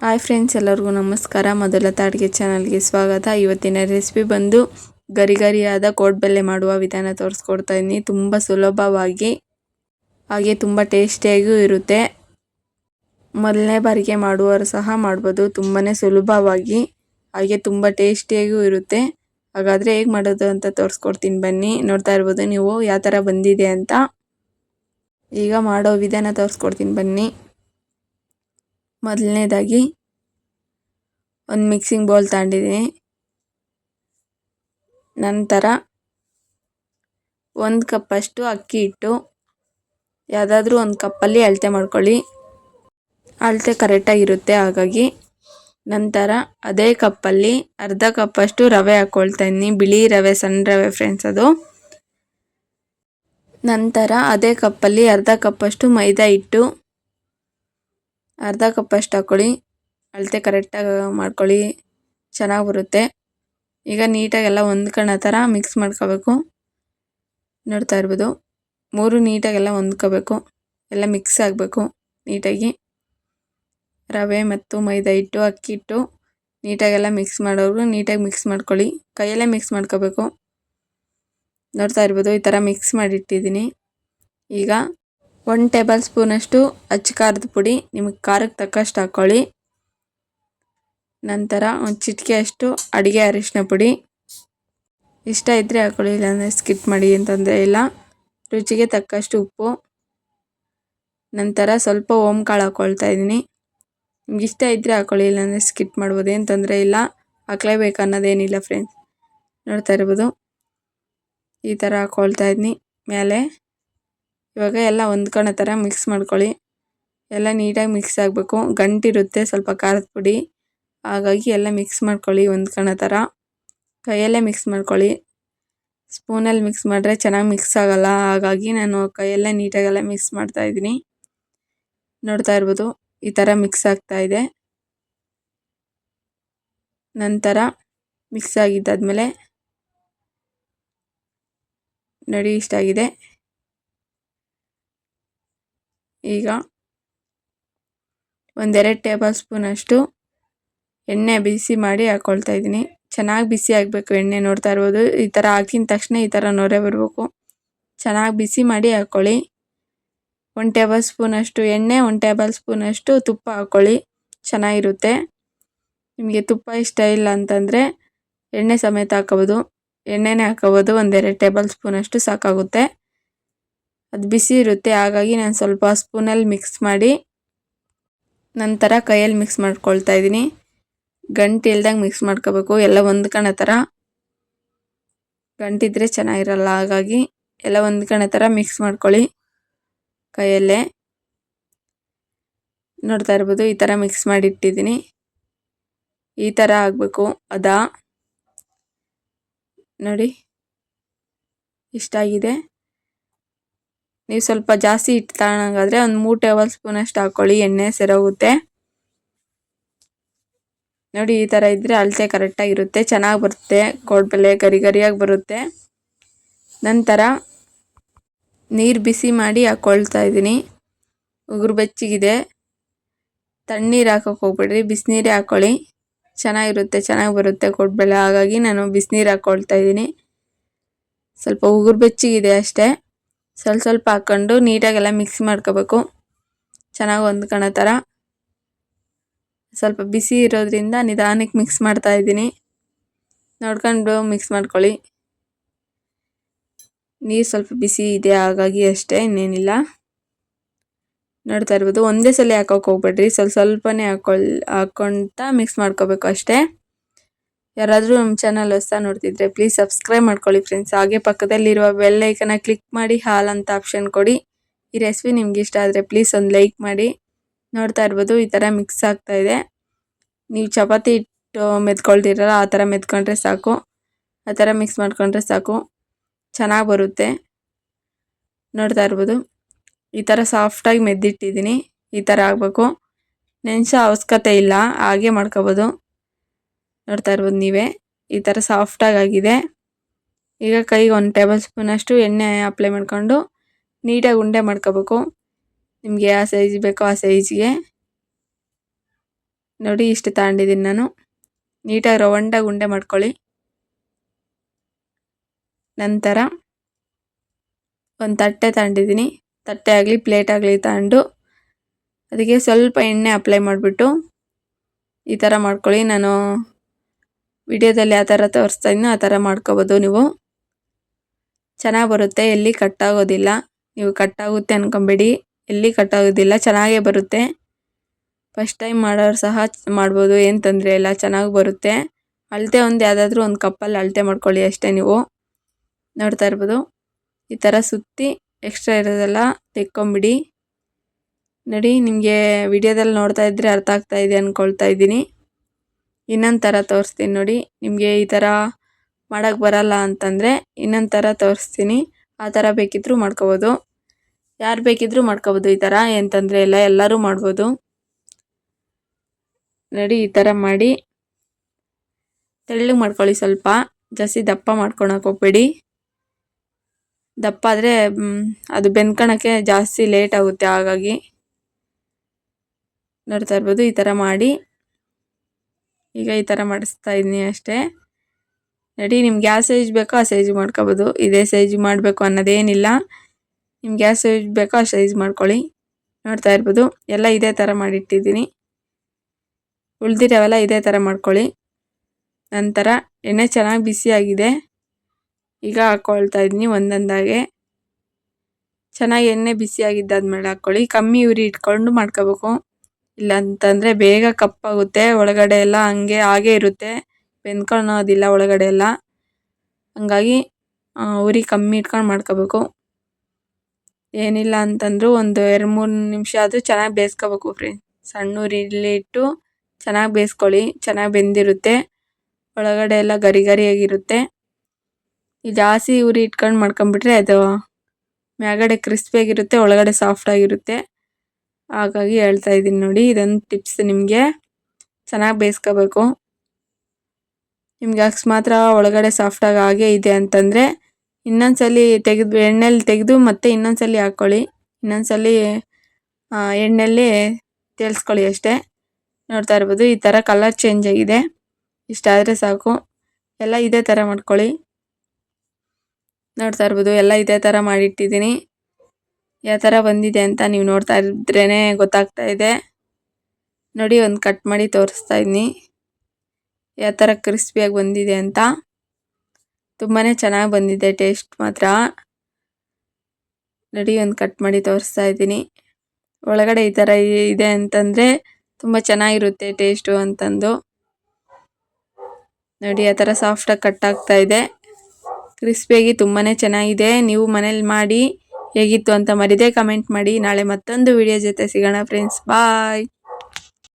Hi friends, ಎಲ್ಲರಿಗೂ ನಮಸ್ಕಾರ. ಮೊದಲ ತಾಡಿಗೆ ಚಾನಲ್ಗೆ ಸ್ವಾಗತ. ಇವತ್ತಿನ ರೆಸಿಪಿ ಬಂದು ಗರಿ ಗರಿಯಾದ ಕೋಡ್ಬೆಲ್ಲೆ ಮಾಡುವ ವಿಧಾನ ತೋರಿಸ್ಕೊಡ್ತಾ ಇದ್ದೀನಿ ತುಂಬ ಸುಲಭವಾಗಿ, ಹಾಗೆ ತುಂಬ ಟೇಸ್ಟಿಯಾಗಿಯೂ ಇರುತ್ತೆ. ಮೊದಲನೇ ಬಾರಿಗೆ ಮಾಡುವವರು ಸಹ ಮಾಡ್ಬೋದು. ತುಂಬಾ ಸುಲಭವಾಗಿ, ಹಾಗೆ ತುಂಬ ಟೇಸ್ಟಿಯಾಗಿಯೂ ಇರುತ್ತೆ. ಹಾಗಾದರೆ ಹೇಗೆ ಮಾಡೋದು ಅಂತ ತೋರಿಸ್ಕೊಡ್ತೀನಿ ಬನ್ನಿ. ನೋಡ್ತಾ ಇರ್ಬೋದು ನೀವು, ಯಾವ ಥರ ಬಂದಿದೆ ಅಂತ. ಈಗ ಮಾಡೋ ವಿಧಾನ ತೋರಿಸ್ಕೊಡ್ತೀನಿ ಬನ್ನಿ. ಮೊದಲನೇದಾಗಿ ಒಂದು ಮಿಕ್ಸಿಂಗ್ ಬೌಲ್ ತಗೊಂಡಿದ್ದೀನಿ. ನಂತರ ಒಂದು ಕಪ್ಪಷ್ಟು ಅಕ್ಕಿ ಹಿಟ್ಟು. ಯಾವುದಾದ್ರೂ ಒಂದು ಕಪ್ಪಲ್ಲಿ ಅಳತೆ ಮಾಡ್ಕೊಳ್ಳಿ. ಅಳತೆ ಕರೆಕ್ಟಾಗಿರುತ್ತೆ ಹಾಗಾಗಿ. ನಂತರ ಅದೇ ಕಪ್ಪಲ್ಲಿ ಅರ್ಧ ಕಪ್ಪಷ್ಟು ರವೆ ಹಾಕ್ಕೊಳ್ತಾ ಇದ್ದೀನಿ. ಬಿಳಿ ರವೆ, ಸಣ್ಣ ರವೆ ಫ್ರೆಂಡ್ಸ್ ಅದು. ನಂತರ ಅದೇ ಕಪ್ಪಲ್ಲಿ ಅರ್ಧ ಕಪ್ಪಷ್ಟು ಮೈದಾ ಹಿಟ್ಟು. ಅರ್ಧ ಕಪ್ ಅಷ್ಟು ಹಾಕ್ಕೊಳ್ಳಿ ಅಳತೆ ಕರೆಕ್ಟಾಗಿ ಮಾಡ್ಕೊಳ್ಳಿ. ಚೆನ್ನಾಗಿ ಬರುತ್ತೆ. ಈಗ ನೀಟಾಗೆಲ್ಲ ಹೊಂದ್ಕೊಳ್ಳೋ ಥರ ಮಿಕ್ಸ್ ಮಾಡ್ಕೋಬೇಕು. ನೋಡ್ತಾ ಇರ್ಬೋದು. ಮೂರು ನೀಟಾಗೆಲ್ಲ ಹೊಂದ್ಕೋಬೇಕು. ಎಲ್ಲ ಮಿಕ್ಸ್ ಆಗಬೇಕು ನೀಟಾಗಿ. ರವೆ ಮತ್ತು ಮೈದಾ ಹಿಟ್ಟು, ಅಕ್ಕಿ ಹಿಟ್ಟು ನೀಟಾಗೆಲ್ಲ ಮಿಕ್ಸ್ ಮಾಡೋರು ನೀಟಾಗಿ ಮಿಕ್ಸ್ ಮಾಡ್ಕೊಳ್ಳಿ. ಕೈಯಲ್ಲೇ ಮಿಕ್ಸ್ ಮಾಡ್ಕೋಬೇಕು. ನೋಡ್ತಾ ಇರ್ಬೋದು ಈ ಥರ ಮಿಕ್ಸ್ ಮಾಡಿಟ್ಟಿದ್ದೀನಿ. ಈಗ ಒನ್ ಟೇಬಲ್ ಸ್ಪೂನಷ್ಟು ಅಚ್ಚ ಖಾರದ ಪುಡಿ. ನಿಮಗೆ ಖಾರಕ್ಕೆ ತಕ್ಕಷ್ಟು ಹಾಕ್ಕೊಳ್ಳಿ ನಂತರ ಒಂದು ಚಿಟಿಕೆ ಅಷ್ಟು ಅಡುಗೆ ಅರಿಶಿನ ಪುಡಿ. ಇಷ್ಟ ಇದ್ದರೆ ಹಾಕ್ಕೊಳ್ಳಿ ಇಲ್ಲಾಂದರೆ ಸ್ಕಿಪ್ ಮಾಡಿ ಅಂತಂದರೆ ಇಲ್ಲ. ರುಚಿಗೆ ತಕ್ಕಷ್ಟು ಉಪ್ಪು. ನಂತರ ಸ್ವಲ್ಪ ಓಮ್ ಕಾಳು ಹಾಕ್ಕೊಳ್ತಾ ಇದ್ದೀನಿ. ನಿಮ್ಗೆ ಇಷ್ಟ ಇದ್ದರೆ ಹಾಕ್ಕೊಳ್ಳಿ ಇಲ್ಲಾಂದರೆ ಸ್ಕಿಪ್ ಮಾಡ್ಬೋದು, ಏನು ತೊಂದರೆ ಇಲ್ಲ. ಹಾಕ್ಲೇಬೇಕು ಅನ್ನೋದೇನಿಲ್ಲ ಫ್ರೆಂಡ್ಸ್ ನೋಡ್ತಾ ಇರ್ಬೋದು. ಈ ಥರ ಹಾಕ್ಕೊಳ್ತಾ ಇದ್ದೀನಿ. ಮೇಲೆ ಇವಾಗ ಎಲ್ಲ ಹೊಂದ್ಕೊಳ್ಳೋ ಥರ ಮಿಕ್ಸ್ ಮಾಡ್ಕೊಳ್ಳಿ. ಎಲ್ಲ ನೀಟಾಗಿ ಮಿಕ್ಸ್ ಆಗಬೇಕು. ಗಂಟಿರುತ್ತೆ ಸ್ವಲ್ಪ ಖಾರದ ಪುಡಿ. ಹಾಗಾಗಿ ಎಲ್ಲ ಮಿಕ್ಸ್ ಮಾಡ್ಕೊಳ್ಳಿ ಹೊಂದ್ಕೊಳ್ಳೋ ಥರ ಕೈಯಲ್ಲೇ ಮಿಕ್ಸ್ ಮಾಡ್ಕೊಳ್ಳಿ. ಸ್ಪೂನಲ್ಲಿ ಮಿಕ್ಸ್ ಮಾಡಿದ್ರೆ ಚೆನ್ನಾಗಿ ಮಿಕ್ಸ್ ಆಗೋಲ್ಲ. ಹಾಗಾಗಿ ನಾನು ಕೈಯಲ್ಲೇ ನೀಟಾಗೆಲ್ಲ ಮಿಕ್ಸ್ ಮಾಡ್ತಾ ಇದ್ದೀನಿ. ನೋಡ್ತಾ ಇರ್ಬೋದು, ಈ ಥರ ಮಿಕ್ಸ್ ಆಗ್ತಾ ಇದೆ. ನಂತರ ಮಿಕ್ಸ್ ಆಗಿದ್ದಾದಮೇಲೆ ಇಷ್ಟ ಇಷ್ಟಾಗಿದೆ. ಈಗ ಒಂದೆರಡು ಟೇಬಲ್ ಸ್ಪೂನಷ್ಟು ಎಣ್ಣೆ ಬಿಸಿ ಮಾಡಿ ಹಾಕ್ಕೊಳ್ತಾ ಇದ್ದೀನಿ. ಚೆನ್ನಾಗಿ ಬಿಸಿ ಆಗಬೇಕು, ಎಣ್ಣೆ ನೋಡ್ತಾ ಇರ್ಬೋದು. ಈ ಥರ ಹಾಕಿದ ತಕ್ಷಣ ಈ ಥರ ನೊರೆ ಬರಬೇಕು. ಚೆನ್ನಾಗಿ ಬಿಸಿ ಮಾಡಿ ಹಾಕ್ಕೊಳ್ಳಿ ಒಂದು ಟೇಬಲ್ ಸ್ಪೂನಷ್ಟು ಎಣ್ಣೆ, ಒಂದು ಟೇಬಲ್ ಸ್ಪೂನಷ್ಟು ತುಪ್ಪ ಹಾಕ್ಕೊಳ್ಳಿ ಚೆನ್ನಾಗಿರುತ್ತೆ. ನಿಮಗೆ ತುಪ್ಪ ಇಷ್ಟ ಇಲ್ಲ ಅಂತಂದರೆ ಎಣ್ಣೆ ಸಮೇತ ಹಾಕೋಬೋದು ಎಣ್ಣೆನೇ ಹಾಕೋಬೋದು ಒಂದೆರಡು ಟೇಬಲ್ ಸ್ಪೂನಷ್ಟು ಸಾಕಾಗುತ್ತೆ. ಅದು ಬಿಸಿ ಇರುತ್ತೆ, ಹಾಗಾಗಿ ನಾನು ಸ್ವಲ್ಪ ಸ್ಪೂನಲ್ಲಿ ಮಿಕ್ಸ್ ಮಾಡಿ ನಂತರ ಕೈಯಲ್ಲಿ ಮಿಕ್ಸ್ ಮಾಡ್ಕೊಳ್ತಾ ಇದ್ದೀನಿ. ಗಂಟು ಇಲ್ದಂಗೆ ಮಿಕ್ಸ್ ಮಾಡ್ಕೋಬೇಕು, ಎಲ್ಲ ಹೊಂದ್ಕೊಳ್ಳೋ ಥರ ಗಂಟಿದ್ರೆ ಚೆನ್ನಾಗಿರಲ್ಲ, ಹಾಗಾಗಿ ಎಲ್ಲ ಹೊಂದ್ಕೊಳ್ಳೋ ಥರ ಮಿಕ್ಸ್ ಮಾಡ್ಕೊಳ್ಳಿ ಕೈಯಲ್ಲೇ. ನೋಡ್ತಾ ಇರ್ಬೋದು, ಈ ಥರ ಮಿಕ್ಸ್ ಮಾಡಿಟ್ಟಿದ್ದೀನಿ. ಈ ಥರ ಆಗಬೇಕು, ಅದಾ. ನೋಡಿ, ಇಷ್ಟಾಗಿದೆ. ನೀವು ಸ್ವಲ್ಪ ಜಾಸ್ತಿ ಹಿಟ್ಟು ತಗೊಳಂಗಾದ್ರೆ ಒಂದು ಮೂರು ಟೇಬಲ್ ಸ್ಪೂನಷ್ಟು ಹಾಕೊಳ್ಳಿ, ಎಣ್ಣೆ ಸೆರೋಗುತ್ತೆ. ನೋಡಿ, ಈ ಥರ ಇದ್ದರೆ ಅಳತೆ ಕರೆಕ್ಟಾಗಿರುತ್ತೆ ಚೆನ್ನಾಗಿ ಬರುತ್ತೆ ಕೋಡ್ಬೆಲೆ ಗರಿ ಗರಿಯಾಗಿ ಬರುತ್ತೆ. ನಂತರ ನೀರು ಬಿಸಿ ಮಾಡಿ ಹಾಕ್ಕೊಳ್ತಾ ಇದ್ದೀನಿ ಉಗುರು ಬೆಚ್ಚಗಿದೆ. ತಣ್ಣೀರು ಹಾಕೋಕೆ ಹೋಗ್ಬಿಡ್ರಿ, ಬಿಸಿನೀರೇ ಹಾಕ್ಕೊಳ್ಳಿ ಚೆನ್ನಾಗಿರುತ್ತೆ, ಚೆನ್ನಾಗಿ ಬರುತ್ತೆ ಕೋಡ್ಬೆಲೆ ಹಾಗಾಗಿ ನಾನು ಬಿಸಿನೀರು ಹಾಕ್ಕೊಳ್ತಾ ಇದ್ದೀನಿ ಸ್ವಲ್ಪ ಉಗುರು ಬೆಚ್ಚಗಿದೆ ಅಷ್ಟೇ. ಸ್ವಲ್ಪ ಸ್ವಲ್ಪ ಹಾಕ್ಕೊಂಡು ನೀಟಾಗೆಲ್ಲ ಮಿಕ್ಸ್ ಮಾಡ್ಕೋಬೇಕು. ಚೆನ್ನಾಗಿ ಹೊಂದ್ಕೊಳ್ಳೋ ಥರ ಸ್ವಲ್ಪ ಬಿಸಿ ಇರೋದ್ರಿಂದ ನಿಧಾನಕ್ಕೆ ಮಿಕ್ಸ್ ಮಾಡ್ತಾ ಇದ್ದೀನಿ. ನೋಡ್ಕೊಂಡು ಮಿಕ್ಸ್ ಮಾಡ್ಕೊಳ್ಳಿ. ನೀರು ಸ್ವಲ್ಪ ಬಿಸಿ ಇದೆ, ಹಾಗಾಗಿ ಅಷ್ಟೇ, ಇನ್ನೇನಿಲ್ಲ. ನೋಡ್ತಾ ಇರ್ಬೋದು, ಒಂದೇ ಸಲ ಹಾಕೋಕೆ ಹೋಗ್ಬೇಡ್ರಿ. ಸ್ವಲ್ಪ ಸ್ವಲ್ಪನೇ ಹಾಕೊಳ್ ಹಾಕ್ಕೊಳ್ತಾ ಮಿಕ್ಸ್ ಮಾಡ್ಕೋಬೇಕು ಅಷ್ಟೇ. ಯಾರಾದರೂ ನಮ್ಮ ಚಾನಲ್ ಹೊಸ ನೋಡ್ತಿದ್ರೆ ಪ್ಲೀಸ್ ಸಬ್ಸ್ಕ್ರೈಬ್ ಮಾಡ್ಕೊಳ್ಳಿ ಫ್ರೆಂಡ್ಸ್ ಹಾಗೆ ಪಕ್ಕದಲ್ಲಿರುವ ಬೆಲ್ ಕ್ಲಿಕ್ ಮಾಡಿ ಹಾಲ್ ಅಂತ ಆಪ್ಷನ್ ಕೊಡಿ. ಈ ರೆಸಿಪಿ ನಿಮ್ಗೆ ಇಷ್ಟ ಆದರೆ ಪ್ಲೀಸ್ ಒಂದು ಲೈಕ್ ಮಾಡಿ. ನೋಡ್ತಾ ಇರ್ಬೋದು, ಈ ಥರ ಮಿಕ್ಸ್ ಆಗ್ತಾ ಇದೆ. ನೀವು ಚಪಾತಿ ಇಟ್ಟು ಮೆತ್ಕೊಳ್ತಿರಲ್ಲ ಆ ಥರ ಮೆತ್ಕೊಂಡ್ರೆ ಸಾಕು. ಆ ಥರ ಮಿಕ್ಸ್ ಮಾಡ್ಕೊಂಡ್ರೆ ಸಾಕು. ಚೆನ್ನಾಗಿ ಬರುತ್ತೆ. ನೋಡ್ತಾ ಇರ್ಬೋದು. ಈ ಥರ ಸಾಫ್ಟಾಗಿ ಮೆದ್ದಿಟ್ಟಿದ್ದೀನಿ. ಈ ಥರ ಆಗಬೇಕು. ನೆನೆಸೋ ಅವಶ್ಯಕತೆ ಇಲ್ಲ. ಹಾಗೆ ಮಾಡ್ಕೋಬೋದು. ನೋಡ್ತಾ ಇರ್ಬೋದು ನೀವೇ. ಈ ಥರ ಸಾಫ್ಟಾಗಿ ಆಗಿದೆ ಈಗ ಕೈಗೆ ಒಂದು ಟೇಬಲ್ ಸ್ಪೂನಷ್ಟು ಎಣ್ಣೆ ಅಪ್ಲೈ ಮಾಡಿಕೊಂಡು ನೀಟಾಗಿ ಉಂಡೆ ಮಾಡ್ಕೋಬೇಕು. ನಿಮಗೆ ಯಾವ ಸೈಜ್ ಬೇಕೋ ಆ ಸೈಜ್ಗೆ ನೋಡಿ ಇಷ್ಟು ತಗೊಂಡಿದ್ದೀನಿ ನಾನು. ನೀಟಾಗಿ ರೌಂಡಾಗಿ ಉಂಡೆ ಮಾಡ್ಕೊಳ್ಳಿ. ನಂತರ ಒಂದು ತಟ್ಟೆ ತಗೊಂಡಿದ್ದೀನಿ. ತಟ್ಟೆ ಆಗಲಿ ಪ್ಲೇಟ್ ಆಗಲಿ ತಗೊಂಡು ಅದಕ್ಕೆ ಸ್ವಲ್ಪ ಎಣ್ಣೆ ಅಪ್ಲೈ ಮಾಡಿಬಿಟ್ಟು ಈ ಥರ ಮಾಡ್ಕೊಳ್ಳಿ. ನಾನು ವಿಡಿಯೋದಲ್ಲಿ ಯಾವ ಥರ ತೋರಿಸ್ತಾ ಆ ಥರ ಮಾಡ್ಕೋಬೋದು ನೀವು. ಚೆನ್ನಾಗಿ ಬರುತ್ತೆ, ಎಲ್ಲಿ ಕಟ್ಟಾಗೋದಿಲ್ಲ. ನೀವು ಕಟ್ಟಾಗುತ್ತೆ ಅನ್ಕೊಂಬೇಡಿ, ಎಲ್ಲಿ ಕಟ್ಟಾಗೋದಿಲ್ಲ, ಚೆನ್ನಾಗೇ ಬರುತ್ತೆ. ಫಸ್ಟ್ ಟೈಮ್ ಮಾಡೋರು ಸಹ ಮಾಡ್ಬೋದು, ಏನು ತೊಂದರೆ ಇಲ್ಲ, ಚೆನ್ನಾಗಿ ಬರುತ್ತೆ. ಅಳತೆ ಒಂದು ಯಾವುದಾದ್ರೂ ಒಂದು ಕಪ್ಪಲ್ಲಿ ಅಳತೆ ಮಾಡ್ಕೊಳ್ಳಿ ಅಷ್ಟೇ ನೀವು. ನೋಡ್ತಾ ಇರ್ಬೋದು. ಈ ಥರ ಸುತ್ತಿ ಎಕ್ಸ್ಟ್ರಾ ಇರೋದೆಲ್ಲ ತೆಕ್ಕೊಂಬಿಡಿ. ನೋಡಿ, ನಿಮಗೆ ವಿಡಿಯೋದಲ್ಲಿ ನೋಡ್ತಾ ಇದ್ದರೆ ಅರ್ಥ ಆಗ್ತಾ ಇದೆ ಅಂದ್ಕೊಳ್ತಾ ಇದ್ದೀನಿ. ಇನ್ನೊಂದು ಥರ ತೋರಿಸ್ತೀನಿ ನೋಡಿ. ನಿಮಗೆ ಈ ಥರ ಮಾಡೋಕ್ಕೆ ಬರಲ್ಲ ಅಂತಂದರೆ ಇನ್ನೊಂದು ಥರ ತೋರಿಸ್ತೀನಿ. ಆ ಥರ ಬೇಕಿದ್ದರೂ ಮಾಡ್ಕೋಬೋದು. ಯಾರು ಬೇಕಿದ್ದರೂ ಮಾಡ್ಕೋಬೋದು ಈ ಥರ ಏನು ತೊಂದರೆ ಇಲ್ಲ. ಎಲ್ಲರೂ ಮಾಡ್ಬೋದು. ನೋಡಿ, ಈ ಥರ ಮಾಡಿ. ತೆಳ್ಳಗೆ ಮಾಡ್ಕೊಳ್ಳಿ ಸ್ವಲ್ಪ. ಜಾಸ್ತಿ ದಪ್ಪ ಮಾಡ್ಕೊಳಕ್ಕೆ ಹೋಗ್ಬೇಡಿ. ದಪ್ಪ ಆದರೆ ಅದು ಬೆಂದ್ಕೊಳಕ್ಕೆ ಜಾಸ್ತಿ ಲೇಟ್ ಆಗುತ್ತೆ ಹಾಗಾಗಿ ನೋಡ್ತಾ ಇರ್ಬೋದು. ಈ ಥರ ಮಾಡಿ. ಈಗ ಈ ಥರ ಮಾಡಿಸ್ತಾ ಇದ್ದೀನಿ ಅಷ್ಟೇ. ರೆಡಿ ನಿಮ್ಗೆ ಯಾವ ಸೈಜ್ ಬೇಕೋ ಆ ಸೈಜ್ ಮಾಡ್ಕೋಬೋದು. ಇದೇ ಸೈಜ್ ಮಾಡಬೇಕು ಅನ್ನೋದೇನಿಲ್ಲ. ನಿಮ್ಗೆ ಯಾವ ಸೈಜ್ ಬೇಕೋ ಆ ಸೈಜ್ ಮಾಡ್ಕೊಳ್ಳಿ. ನೋಡ್ತಾ ಇರ್ಬೋದು. ಎಲ್ಲ ಇದೇ ಥರ ಮಾಡಿಟ್ಟಿದ್ದೀನಿ. ಉಳ್ದಿರೋವೆಲ್ಲ ಇದೇ ಥರ ಮಾಡ್ಕೊಳ್ಳಿ. ನಂತರ ಎಣ್ಣೆ ಚೆನ್ನಾಗಿ ಬಿಸಿಯಾಗಿದೆ ಈಗ ಹಾಕ್ಕೊಳ್ತಾ ಇದ್ದೀನಿ ಒಂದೊಂದಾಗೆ. ಚೆನ್ನಾಗಿ ಎಣ್ಣೆ ಬಿಸಿಯಾಗಿದ್ದಾದ್ಮೇಲೆ ಹಾಕ್ಕೊಳ್ಳಿ. ಕಮ್ಮಿ ಉರಿ ಇಟ್ಕೊಂಡು ಮಾಡ್ಕೋಬೇಕು. ಇಲ್ಲ ಅಂತಂದರೆ ಬೇಗ ಕಪ್ಪಾಗುತ್ತೆ, ಒಳಗಡೆ ಎಲ್ಲ ಹಂಗೆ ಹಾಗೆ ಇರುತ್ತೆ, ಬೆಂದ್ಕೊಳೋದಿಲ್ಲ ಒಳಗಡೆ ಎಲ್ಲ. ಹಂಗಾಗಿ ಉರಿ ಕಮ್ಮಿ ಇಟ್ಕೊಂಡು ಮಾಡ್ಕೋಬೇಕು. ಏನಿಲ್ಲ ಅಂತಂದರೂ ಒಂದು ಎರಡು ಮೂರು ನಿಮಿಷ ಆದರೂ ಚೆನ್ನಾಗಿ ಬೇಯಿಸ್ಕೋಬೇಕು ಫ್ರೆಂಡ್ಸ್ ಸಣ್ಣ ಉರಿಲಿ ಇಟ್ಟು ಚೆನ್ನಾಗಿ ಬೇಯಿಸ್ಕೊಳ್ಳಿ, ಚೆನ್ನಾಗಿ ಬೆಂದಿರುತ್ತೆ, ಒಳಗಡೆ ಎಲ್ಲ ಗರಿ ಗರಿಯಾಗಿರುತ್ತೆ. ಜಾಸ್ತಿ ಉರಿ ಇಟ್ಕೊಂಡು ಮಾಡ್ಕೊಂಬಿಟ್ರೆ ಅದು ಮ್ಯಾಗಡೆ ಕ್ರಿಸ್ಪಿಯಾಗಿರುತ್ತೆ ಒಳಗಡೆ ಸಾಫ್ಟಾಗಿರುತ್ತೆ ಹಾಗಾಗಿ ಹೇಳ್ತಾ ಇದ್ದೀನಿ ನೋಡಿ, ಇದೊಂದು ಟಿಪ್ಸ್ ನಿಮಗೆ. ಚೆನ್ನಾಗಿ ಬೇಯಿಸ್ಕೋಬೇಕು. ನಿಮ್ಗೆ ಮಾತ್ರ ಒಳಗಡೆ ಸಾಫ್ಟಾಗಿ ಹಾಗೆ ಇದೆ ಅಂತಂದರೆ, ಇನ್ನೊಂದ್ಸಲಿ ತೆಗೆದು, ಎಣ್ಣೆಲಿ ತೆಗೆದು ಮತ್ತೆ ಇನ್ನೊಂದ್ಸಲಿ ಹಾಕ್ಕೊಳ್ಳಿ. ಇನ್ನೊಂದ್ಸಲಿ ಎಣ್ಣೆಯಲ್ಲಿ ತೇಲ್ಸ್ಕೊಳ್ಳಿ ಅಷ್ಟೇ. ನೋಡ್ತಾ ಇರ್ಬೋದು, ಈ ಥರ ಕಲರ್ ಚೇಂಜ್ ಆಗಿದೆ. ಇಷ್ಟಾದರೆ ಸಾಕು. ಎಲ್ಲ ಇದೇ ಥರ ಮಾಡ್ಕೊಳ್ಳಿ. ನೋಡ್ತಾ ಇರ್ಬೋದು, ಎಲ್ಲ ಇದೇ ಥರ ಮಾಡಿಟ್ಟಿದ್ದೀನಿ. ಯಾವ ಥರ ಬಂದಿದೆ ಅಂತ ನೀವು ನೋಡ್ತಾ ಇದ್ರೇ ಗೊತ್ತಾಗ್ತಾ ಇದೆ. ನೋಡಿ, ಒಂದು ಕಟ್ ಮಾಡಿ ತೋರಿಸ್ತಾ ಇದ್ದೀನಿ ಯಾವ ಥರ ಕ್ರಿಸ್ಪಿಯಾಗಿ ಬಂದಿದೆ ಅಂತ. ತುಂಬಾ ಚೆನ್ನಾಗಿ ಬಂದಿದೆ ಟೇಸ್ಟ್ ಮಾತ್ರ. ನೋಡಿ, ಒಂದು ಕಟ್ ಮಾಡಿ ತೋರಿಸ್ತಾ ಇದ್ದೀನಿ. ಒಳಗಡೆ ಈ ಥರ ಇದೆ ಅಂತಂದರೆ ತುಂಬ ಚೆನ್ನಾಗಿರುತ್ತೆ ಟೇಸ್ಟು ಅಂತಂದು. ನೋಡಿ, ಆ ಥರ ಸಾಫ್ಟಾಗಿ ಕಟ್ ಆಗ್ತಾ ಇದೆ. ಕ್ರಿಸ್ಪಿಯಾಗಿ ತುಂಬಾ ಚೆನ್ನಾಗಿದೆ. ನೀವು ಮನೇಲಿ ಮಾಡಿ. ಹೇಗಿತ್ತು ಅಂತ ಮರಿದೇ ಕಮೆಂಟ್ ಮಾಡಿ. ನಾಳೆ ಮತ್ತೊಂದು ವಿಡಿಯೋ ಜೊತೆ ಸಿಗೋಣ ಫ್ರೆಂಡ್ಸ್ ಬಾಯ್